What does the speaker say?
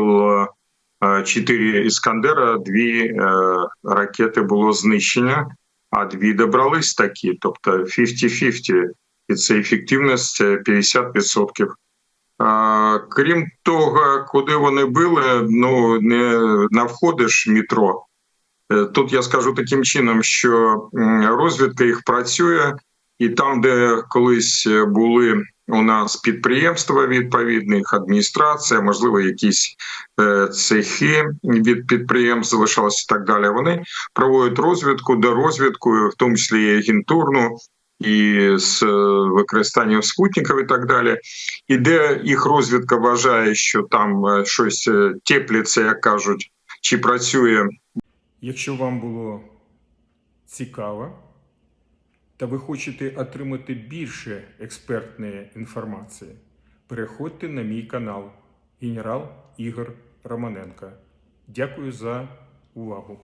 було е, чотири іскандера, дві е, ракети було знищення, а дві добрались такі, тобто 50-50. І це ефективність е, 50%. Крім того, куди вони били, ну не навходиш в метро. Е, Тут я скажу таким чином, що розвідка їх працює, і там, де колись е, були у нас підприємства відповідних, адміністрація, можливо, якісь е, цехи від підприємств залишалися і так далі. Вони проводять розвідку до розвідку, в тому числі і агентурну, і з е, використанням спутників і так далі. І де їх розвідка вважає, що там е, щось теплиться, як кажуть, чи працює Якщо вам було цікаво та ви хочете отримати більше експертної інформації, переходьте на мій канал Генерал Ігор Романенко. Дякую за увагу.